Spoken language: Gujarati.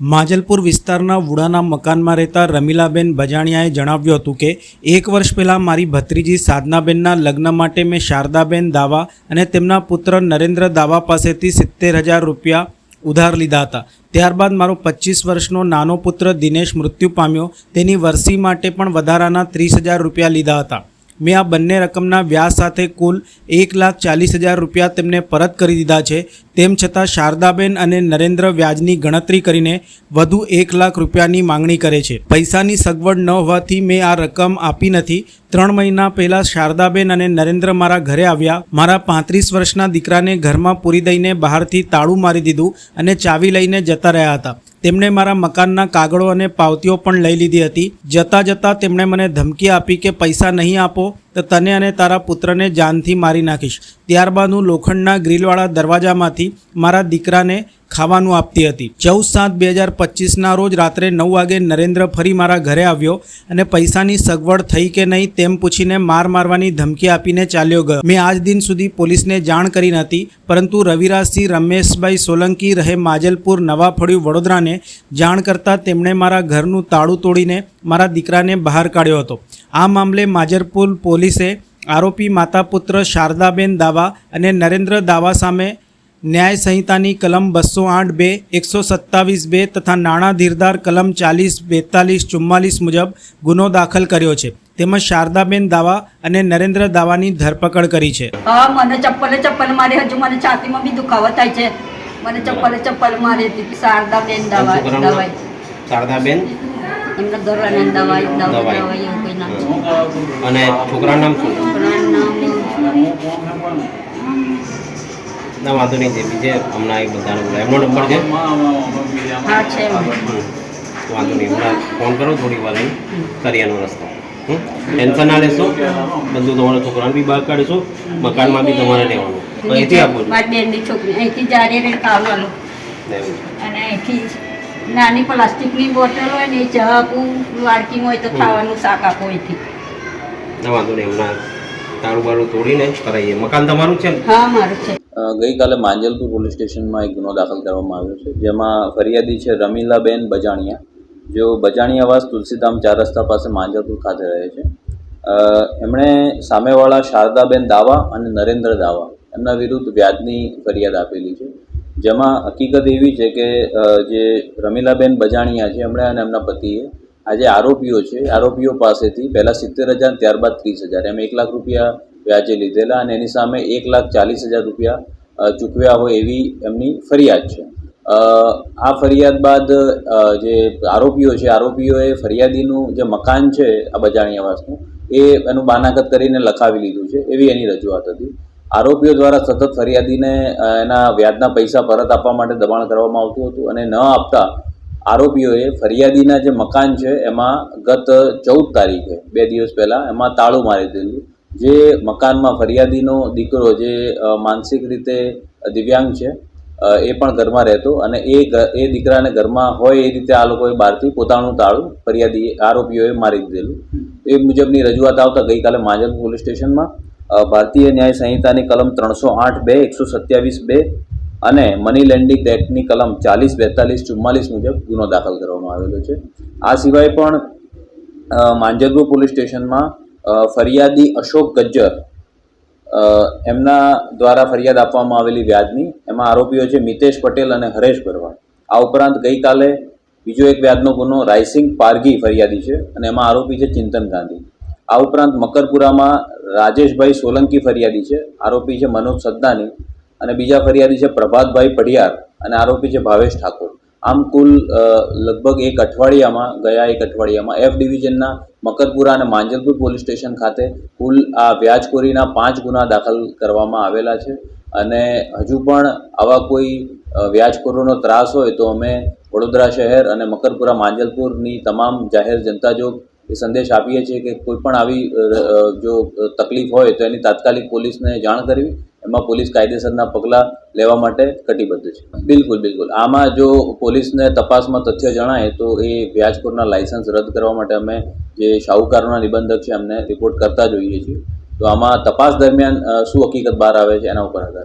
માજલપુર વિસ્તારના વુડાના મકાનમાં રહેતા રમીલાબેન ભજાણિયાએ જણાવ્યું હતું કે, એક વર્ષ પહેલાં મારી ભત્રીજી સાધનાબેનના લગ્ન માટે મેં શારદાબેન દાવા અને તેમના પુત્ર નરેન્દ્ર દાવા પાસેથી સિત્તેર હજાર રૂપિયા ઉધાર લીધા હતા. ત્યારબાદ મારો પચીસ વર્ષનો નાનો પુત્ર દિનેશ મૃત્યુ પામ્યો. તેની વરસી માટે પણ વધારાના ત્રીસ હજાર રૂપિયા લીધા હતા. મેં આ બંને રકમના વ્યાજ સાથે કુલ એક લાખ ચાલીસ હજાર રૂપિયા તેમને પરત કરી દીધા છે. તેમ છતાં શારદાબેન અને નરેન્દ્ર વ્યાજની ગણતરી કરીને વધુ એક લાખ રૂપિયાની માંગણી કરે છે. પૈસાની સગવડ ન હોવાથી મેં આ રકમ આપી નથી. ત્રણ મહિના પહેલાં શારદાબેન અને નરેન્દ્ર મારા ઘરે આવ્યા. મારા પાંત્રીસ વર્ષના દીકરાને ઘરમાં પૂરી દઈને બહારથી તાળું મારી દીધું અને ચાવી લઈને જતા રહ્યા હતા. તેમણે મારા મકાનના કાગળો અને પાવતીઓ પણ લઈ લીધી હતી. જતાં જતાં તેમણે મને ધમકી આપી કે પૈસા નહીં આપો, તો તને અને તારા પુત્રને જાનથી મારી નાખીશ. ત્યારબાદ હું લોખંડના ગ્રીલવાળા દરવાજામાંથી મારા દીકરાને ખાવાનું આપતી હતી. ચૌદ સાત બે હજાર પચીસના રોજ રાત્રે નવ વાગે નરેન્દ્ર ફરી મારા ઘરે આવ્યો અને પૈસાની સગવડ થઈ કે નહીં તેમ પૂછીને માર મારવાની ધમકી આપીને ચાલ્યો ગયો. મેં આજ દિન સુધી પોલીસને જાણ કરી નથી, પરંતુ રવિરાજસિંહ, રમેશભાઈ સોલંકી રહે માજલપુર નવા ફળિયું વડોદરાને જાણ કરતાં તેમણે મારા ઘરનું તાળું તોડીને મારા દીકરાને બહાર કાઢ્યો હતો. આ મામલે માજરપુર પોલીસે આરોપી માતા પુત્ર શારદાબેન દાવા અને નરેન્દ્ર દાવા સામે ન્યાય સંહિતાની કલમ બસો આઠ બે એકસો સત્તાવીસ બે તથા નાણાં ધીરદાર કલમ ચાલીસ બેતાલીસ ચુમ્માલીસ મુજબ ગુનો દાખલ કર્યો છે. તેમજ શારદાબેન દાવા અને નરેન્દ્ર દાવાની ધરપકડ કરી છે. હા મને ચપ્પલે ચપ્પલ મારી હજુ મને છાતીમાં બી દુખાવો થાય છે. મને ચપ્પલે ચપ્પલ મારી હતી શારદાબેન દાવા દવાઈ શારદાબેન? એમના ઘરવાળાને દવાઈ દવાઈ. દવાઈ અને છોકરાનું નામ શું? છોકરાનું નામ ના વાંધો નહીં જે બીજે હમણાં એ બધાનો બોલાય. એમનો નંબર છે? હા છે વાંધો નહીં હમણાં ફોન કરો થોડી વાર અહીં કરિયાનો રસ્તો? ટેન્શન ના લેશો. બધું તમારા છોકરાને બી બહાર કાઢીશું. મકાનમાં બી તમારે રહેવાનું. અહીંથી આપો. છોકરી. અહીંથી જારી રહીને ખાવાનું એવું. અને અહીંથી નાની પ્લાસ્ટિકની બોટલ હોય ને એ ચા આપું. વાડકીમાં હોય તો ખાવાનું શાક આપો અહીંથી. વાંધો નહીં હમણાં તાળું બાળું તોડીને કરાવીએ મકાન તમારું છે ને? હા મારું છે. ગઈકાલે માંજલપુર પોલીસ સ્ટેશનમાં એક ગુનો દાખલ કરવામાં આવ્યો છે જેમાં ફરિયાદી છે રમીલાબેન બજાણિયા જેઓ બજાણિયાવાસ તુલસીધામ ચાર રસ્તા પાસે માંજલપુર ખાતે રહે છે. અ, એમણે સામેવાળા શારદાબેન દાવા અને નરેન્દ્ર દાવા એમના વિરુદ્ધ વ્યાજની ફરિયાદ આપેલી છે. જેમાં હકીકત એવી છે કે જે રમીલાબેન બજાણિયા છે એમણે અને એમના પતિએ આ જે આરોપીઓ છે. આરોપીઓ પાસેથી પહેલાં સિત્તેર હજાર, ત્યારબાદ ત્રીસ હજાર. એમ એક લાખ રૂપિયા વ્યાજે લીધેલા અને એની સામે એક લાખ ચાલીસ હજાર રૂપિયા ચૂકવ્યા હોય એવી એમની ફરિયાદ છે. આ ફરિયાદ બાદ જે આરોપીઓ છે, આરોપીઓએ ફરિયાદીનું જે મકાન છે, આ બજાણિયાવાસનું, એ એનું બાનાગત કરીને લખાવી લીધું છે. એવી એની રજૂઆત હતી. આરોપીઓ દ્વારા સતત ફરિયાદીને એના વ્યાજના પૈસા પરત આપવા માટે દબાણ કરવામાં આવતું હતું અને ન આપતા આરોપીઓએ ફરિયાદીના જે મકાન છે, એમાં ગત ચૌદ તારીખે, બે દિવસ પહેલાં, એમાં તાળું મારી દીધું જે મકાનમાં ફરિયાદીનો દીકરો જે માનસિક રીતે દિવ્યાંગ છે એ પણ ઘરમાં રહેતો અને એ એ દીકરાને ઘરમાં હોય એ રીતે આ લોકોએ બહારથી પોતાનું તાળું ફરિયાદી આરોપીઓએ મારી દીધેલું. એ મુજબની રજૂઆત આવતા ગઈકાલે માંજલ પોલીસ સ્ટેશનમાં. ભારતીય ન્યાય સંહિતાની કલમ ત્રણસો આઠ બે, એકસો સત્યાવીસ બે અને મની લેન્ડિંગ એક્ટની કલમ ચાલીસ, બેતાલીસ, ચુમ્માલીસ મુજબ ગુનો દાખલ કરવામાં આવેલો છે. આ સિવાય પણ માંજરગુર પોલીસ સ્ટેશનમાં ફરિયાદી અશોક ગજ્જર એમના દ્વારા ફરિયાદ આપવામાં આવેલી વ્યાજની, એમાં આરોપીઓ છે મિતેશ પટેલ અને હરેશ ભરવાડ. આ ઉપરાંત ગઈકાલે બીજો એક વ્યાજનો ગુનો રાયસિંગ પારગી ફરિયાદી છે અને એમાં આરોપી છે ચિંતન ગાંધી. આ ઉપરાંત મકરપુરામાં રાજેશભાઈ સોલંકી ફરિયાદી છે. આરોપી છે મનોજ સદ્દાની. અને બીજા ફરિયાદી છે પ્રભાતભાઈ પડિયાર અને આરોપી છે ભાવેશ ઠાકોર. આમ કુલ લગભગ એક અઠવાડિયામાં, ગયા એક અઠવાડિયામાં એફ ડિવિઝનના મકરપુરા અને માંજલપુર પોલીસ સ્ટેશન ખાતે કુલ આ વ્યાજખોરીના પાંચ ગુના દાખલ કરવામાં આવેલા છે. અને હજુ પણ આવા કોઈ વ્યાજખોરોનો ત્રાસ હોય તો અમે વડોદરા શહેર અને મકરપુરા માંજલપુરની તમામ જાહેર જનતા જોગ એ સંદેશ આપીએ છીએ કે કોઈ પણ આવી જો તકલીફ હોય તો એની તાત્કાલિક પોલીસને જાણ કરવી. એમાં પોલીસ કાયદેસરના પગલાં લેવા માટે કટિબદ્ધ છે. બિલકુલ બિલકુલ. આમાં જો પોલીસને તપાસમાં તથ્ય જણાય, તો એ વ્યાજખોરના લાયસન્સ રદ કરવા માટે અમે જે શાહુકારોના નિબંધક છે અમને રિપોર્ટ કરતા જોઈએ છીએ. તો આમાં તપાસ દરમિયાન શું હકીકત બહાર આવે છે એના ઉપર આધાર